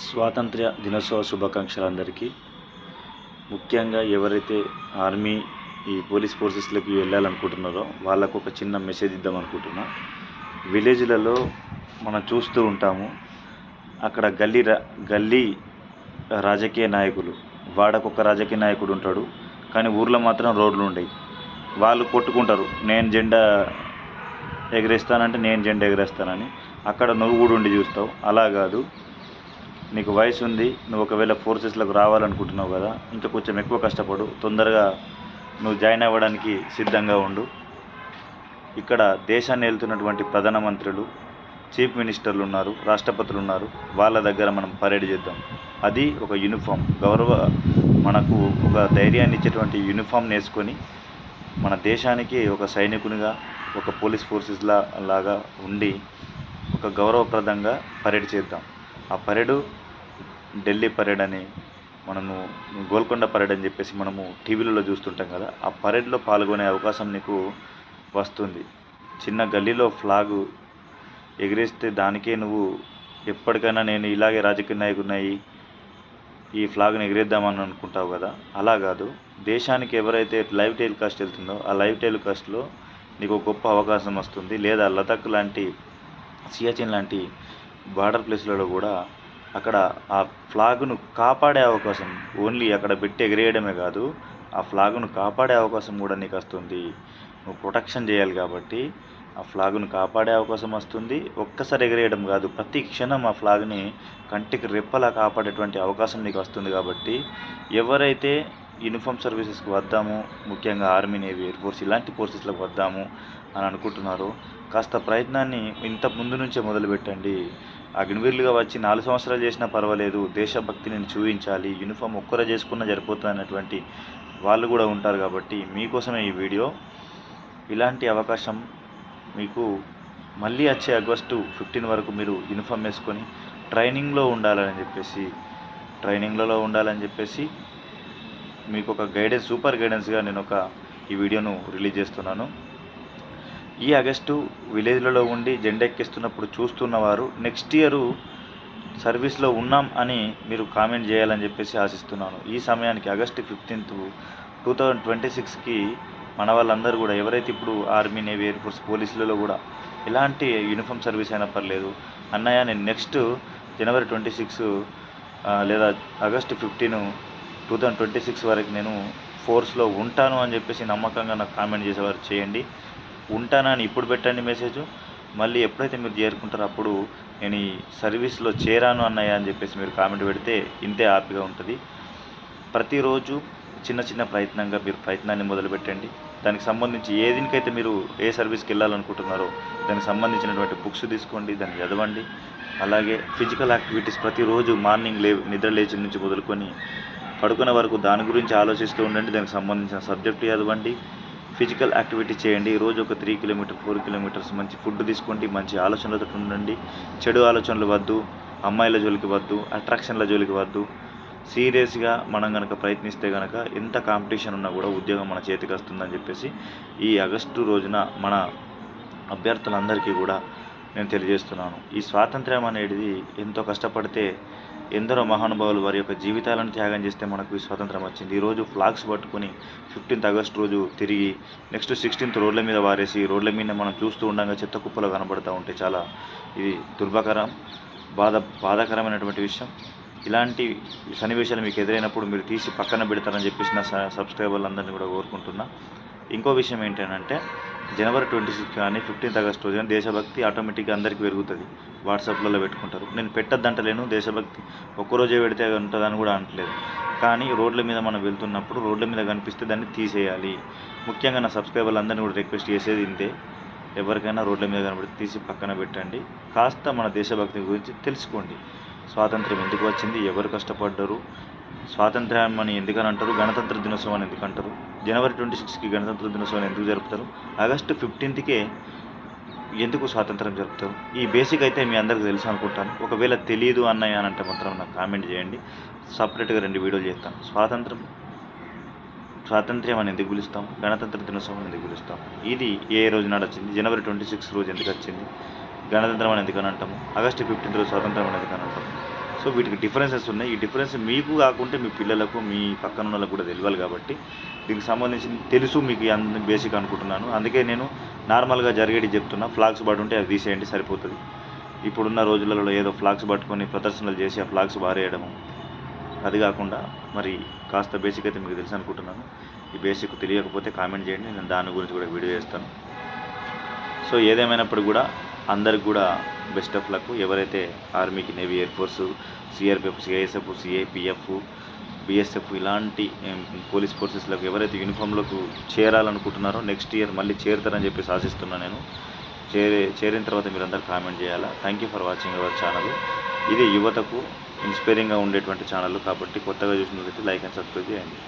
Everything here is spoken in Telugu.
స్వాతంత్ర్య దినోత్సవ శుభాకాంక్షలు అందరికీ ముఖ్యంగా ఎవరైతే ఆర్మీ ఈ పోలీస్ ఫోర్సెస్లోకి వెళ్ళాలనుకుంటున్నారో వాళ్ళకు ఒక చిన్న మెసేజ్ ఇద్దాం అనుకుంటున్నా. విలేజ్లలో మనం చూస్తూ ఉంటాము అక్కడ గల్లీ గల్లీ రాజకీయ నాయకులు వాడకొక రాజకీయ నాయకుడు ఉంటాడు కానీ ఊర్లో మాత్రం రోడ్లు ఉండవు వాళ్ళు కొట్టుకుంటారు నేను జెండా ఎగరేస్తానంటే నేను జెండా ఎగరేస్తానని. అక్కడ నువ్వు కూడా ఉండి చూస్తావు అలా కాదు. నీకు వయసు ఉంది నువ్వు ఒకవేళ ఫోర్సెస్లకు రావాలనుకుంటున్నావు కదా ఇంకా కొంచెం ఎక్కువ కష్టపడు తొందరగా నువ్వు జాయిన్ అవ్వడానికి సిద్ధంగా ఉండు. ఇక్కడ దేశాన్ని వెళ్తున్నటువంటి ప్రధానమంత్రులు చీఫ్ మినిస్టర్లు ఉన్నారు రాష్ట్రపతులు ఉన్నారు వాళ్ళ దగ్గర మనం పరేడ్ చేద్దాం. అది ఒక యూనిఫామ్ గౌరవ మనకు ఒక ధైర్యాన్ని ఇచ్చేటువంటి యూనిఫామ్ వేసుకొని మన దేశానికి ఒక సైనికునిగా ఒక పోలీస్ ఫోర్సెస్లా లాగా ఉండి ఒక గౌరవప్రదంగా పరేడ్ చేద్దాం. ఆ పరేడు ఢిల్లీ పరేడ్ అని మనము గోల్కొండ పరేడ్ అని చెప్పేసి మనము టీవీలలో చూస్తుంటాం కదా ఆ పరేడ్లో పాల్గొనే అవకాశం నీకు వస్తుంది. చిన్న గల్లీలో ఫ్లాగు ఎగిరేస్తే దానికే నువ్వు ఎప్పటికైనా నేను ఇలాగే రాజకీయ నాయకున్నాయి ఈ ఫ్లాగ్ని ఎగిరేద్దామని అనుకుంటావు కదా అలా కాదు. దేశానికి ఎవరైతే లైవ్ టెలికాస్ట్ వెళ్తుందో ఆ లైవ్ టెలికాస్ట్లో నీకు గొప్ప అవకాశం వస్తుంది. లేదా లదాఖ్ లాంటి సియాచిన్ లాంటి బార్డర్ ప్లేస్లలో కూడా అక్కడ ఆ ఫ్లాగ్ను కాపాడే అవకాశం ఓన్లీ అక్కడ పెట్టి ఎగిరేయడమే కాదు ఆ ఫ్లాగ్ను కాపాడే అవకాశం కూడా నీకు వస్తుంది. నువ్వు ప్రొటెక్షన్ చేయాలి కాబట్టి ఆ ఫ్లాగ్ను కాపాడే అవకాశం వస్తుంది. ఒక్కసారి ఎగిరేయడం కాదు ప్రతి క్షణం ఆ ఫ్లాగ్ని కంటికి రెప్పలా కాపాడేటువంటి అవకాశం నీకు వస్తుంది కాబట్టి ఎవరైతే యూనిఫామ్ సర్వీసెస్కి వద్దాము ముఖ్యంగా ఆర్మీ నేవీ ఎయిర్ ఫోర్స్ ఇలాంటి ఫోర్సెస్లకు వద్దాము అని అనుకుంటున్నారో కాస్త ప్రయత్నాన్ని ఇంత ముందు నుంచే మొదలుపెట్టండి. అగ్నివీరులుగా వచ్చి నాలుగు సంవత్సరాలు చేసినా పర్వాలేదు. దేశభక్తిని చూపించాలి యూనిఫామ్ ఒక్కరే చేసుకున్నా సరిపోతుంది అన్నటువంటి వాళ్ళు కూడా ఉంటారు కాబట్టి మీకోసమే ఈ వీడియో. ఇలాంటి అవకాశం మీకు మళ్ళీ వచ్చే ఆగస్టు ఫిఫ్టీన్ వరకు మీరు యూనిఫామ్ వేసుకొని ట్రైనింగ్లో ఉండాలని చెప్పేసి ట్రైనింగ్లలో ఉండాలని చెప్పేసి మీకు ఒక గైడెన్స్ సూపర్ గైడెన్స్గా నేను ఒక ఈ వీడియోను రిలీజ్ చేస్తున్నాను. ఈ ఆగస్టు విలేజ్లలో ఉండి జెండా ఎక్కిస్తున్నప్పుడు చూస్తున్న వారు నెక్స్ట్ ఇయర్ సర్వీస్లో ఉన్నాం అని మీరు కామెంట్ చేయాలని చెప్పేసి ఆశిస్తున్నాను. ఈ సమయానికి August fifteenth two thousand twenty సిక్స్కి మన వాళ్ళందరూ కూడా ఎవరైతే ఇప్పుడు ఆర్మీ నేవీ ఎయిర్ ఫోర్స్ పోలీసులలో కూడా ఎలాంటి యూనిఫామ్ సర్వీస్ అయినా పర్లేదు అన్నయ్య నేను నెక్స్ట్ జనవరి ట్వంటీ సిక్స్ లేదా August fifteen two thousand twenty six వరకు నేను ఫోర్స్లో ఉంటాను అని చెప్పేసి నమ్మకంగా నాకు కామెంట్ చేసేవారు చేయండి. ఉంటానని ఇప్పుడు పెట్టండి మెసేజ్ మళ్ళీ ఎప్పుడైతే మీరు చేరుకుంటారో అప్పుడు నేను ఈ సర్వీస్లో చేరాను అన్నయ్య అని చెప్పేసి మీరు కామెంట్ పెడితే ఇంతే హ్యాపీగా ఉంటుంది. ప్రతిరోజు చిన్న చిన్న ప్రయత్నంగా మీరు ప్రయత్నాన్ని మొదలుపెట్టండి దానికి సంబంధించి ఏ దీనికైతే మీరు ఏ సర్వీస్కి వెళ్ళాలనుకుంటున్నారో దానికి సంబంధించినటువంటి బుక్స్ తీసుకోండి దాన్ని చదవండి. అలాగే ఫిజికల్ యాక్టివిటీస్ ప్రతిరోజు మార్నింగ్ లే నిద్ర లేచి నుంచి మొదలుకొని పడుకునే వరకు దాని గురించి ఆలోచిస్తూ ఉండండి. దానికి సంబంధించిన సబ్జెక్టు చదవండి. ఫిజికల్ యాక్టివిటీ చేయండి. రోజు ఒక త్రీ కిలోమీటర్ ఫోర్ కిలోమీటర్స్ మంచి ఫుడ్ తీసుకోండి మంచి ఆలోచనలతో ఉండండి. చెడు ఆలోచనలు వద్దు అమ్మాయిల జోలికి వద్దు అట్రాక్షన్ల జోలికి వద్దు. సీరియస్గా మనం కనుక ప్రయత్నిస్తే కనుక ఎంత కాంపిటీషన్ ఉన్నా కూడా ఉద్యోగం మన చేతికి వస్తుందని చెప్పేసి ఈ ఆగస్టు రోజున మన అభ్యర్థులందరికీ కూడా నేను తెలియజేస్తున్నాను. ఈ స్వాతంత్ర్యం అనేది ఎంతో కష్టపడితే ఎందరో మహానుభావులు వారి యొక్క జీవితాలను త్యాగం చేస్తే మనకు ఈ స్వాతంత్రం వచ్చింది. ఈరోజు ఫ్లాగ్స్ పట్టుకొని ఫిఫ్టీన్త్ ఆగస్ట్ రోజు తిరిగి నెక్స్ట్ సిక్స్టీన్త్ రోడ్ల మీద వారేసి రోడ్ల మీద మనం చూస్తూ ఉండగా చెత్త కుప్పలు కనబడుతూ ఉంటే చాలా ఇది దుర్భకరం బాధ బాధాకరమైనటువంటి విషయం. ఇలాంటి సన్నివేశాలు మీకు ఎదురైనప్పుడు మీరు తీసి పక్కన పెడతారని చెప్పేసి నా సబ్స్క్రైబర్లందరినీ కూడా కోరుకుంటున్నా. ఇంకో విషయం ఏంటంటే జనవరి ట్వంటీ సిక్స్ కానీ ఫిఫ్టీన్త్ ఆగస్ట్ రోజున దేశభక్తి ఆటోమేటిక్గా అందరికీ పెరుగుతుంది. వాట్సాప్లలో పెట్టుకుంటారు. నేను పెట్టద్దంటలేను దేశభక్తి ఒక్కరోజే పెడితే ఉంటుందని కూడా అనట్లేదు. కానీ రోడ్ల మీద మనం వెళ్తున్నప్పుడు రోడ్ల మీద కనిపిస్తే దాన్ని తీసేయాలి. ముఖ్యంగా నా సబ్స్క్రైబర్లు అందరినీ కూడా రిక్వెస్ట్ చేసేది ఇంతే. ఎవరికైనా రోడ్ల మీద కనబడితే తీసి పక్కన పెట్టండి. కాస్త మన దేశభక్తి గురించి తెలుసుకోండి. స్వాతంత్రం ఎందుకు వచ్చింది? ఎవరు కష్టపడ్డారు? స్వాతంత్ర్యం అని ఎందుకని అంటారు? గణతంత్ర దినోత్సవం అని ఎందుకు అంటారు? జనవరి ట్వంటీ సిక్స్కి గణతంత్ర దినోత్సవం ఎందుకు జరుపుతారు? ఆగస్టు ఫిఫ్టీన్త్కే ఎందుకు స్వాతంత్రం జరుపుతారు? ఈ బేసిక్ అయితే మీ అందరికీ తెలుసు అనుకుంటాను. ఒకవేళ తెలియదు అన్నయ్య అని అంటే మాత్రం నాకు కామెంట్ చేయండి. సపరేట్గా రెండు వీడియోలు చేస్తాను. స్వాతంత్రం స్వాతంత్ర్యం అని ఎందుకు పిలుస్తాం? గణతంత్ర దినోత్సవం అని ఎందుకు పిలుస్తాం? ఇది ఏ రోజు నాడు వచ్చింది? జనవరి ట్వంటీ సిక్స్ రోజు ఎందుకు వచ్చింది? గణతంత్రం అని ఎందుకని అంటాము? ఆగస్టు ఫిఫ్టీన్త్ రోజు స్వాతంత్రం అని ఎందుకని అంటాము? సో వీటికి డిఫరెన్సెస్ ఉన్నాయి. ఈ డిఫరెన్స్ మీకు కాకుంటే మీ పిల్లలకు మీ పక్కన వాళ్ళకు కూడా తెలియాలి కాబట్టి దీనికి సంబంధించి తెలుసు మీకు అన్ని బేసిక్ అనుకుంటున్నాను. అందుకే నేను నార్మల్గా జరిగేది చెప్తున్నా. ఫ్లాగ్స్ పడి ఉంటే అవి తీసేయండి సరిపోతుంది. ఇప్పుడున్న రోజులలో ఏదో ఫ్లాగ్స్ పట్టుకొని ప్రదర్శనలు చేసి ఆ ఫ్లాగ్స్ బారేయడము అది కాకుండా మరి కాస్త బేసిక్ అయితే మీకు తెలుసు అనుకుంటున్నాను. ఈ బేసిక్ తెలియకపోతే కామెంట్ చేయండి. నేను దాని గురించి కూడా వీడియో చేస్తాను. సో ఏదేమైనప్పుడు కూడా అందరికి కూడా బెస్ట్ ఆఫ్ లక్ ఎవరైతే ఆర్మీకి navy air force CRPF CISF CIPF BSF ఇలాంటి పోలీస్ ఫోర్సెస్లకు ఎవరైతే యూనిఫామ్లకు చేరాలనుకుంటున్నారో నెక్స్ట్ ఇయర్ మళ్ళీ చేరుతారని చెప్పేసి ఆశిస్తున్నాను నేను. చేరే చేరిన తర్వాత మీరు అందరు కామెంట్ చేయాలా? Thank you for watching our channel ఇది యువతకు ఇన్స్పైరింగ్గా ఉండేటువంటి ఛానల్ కాబట్టి కొత్తగా చూసినట్లయితే లైక్ అండ్ సబ్స్క్రైబ్ చేయండి.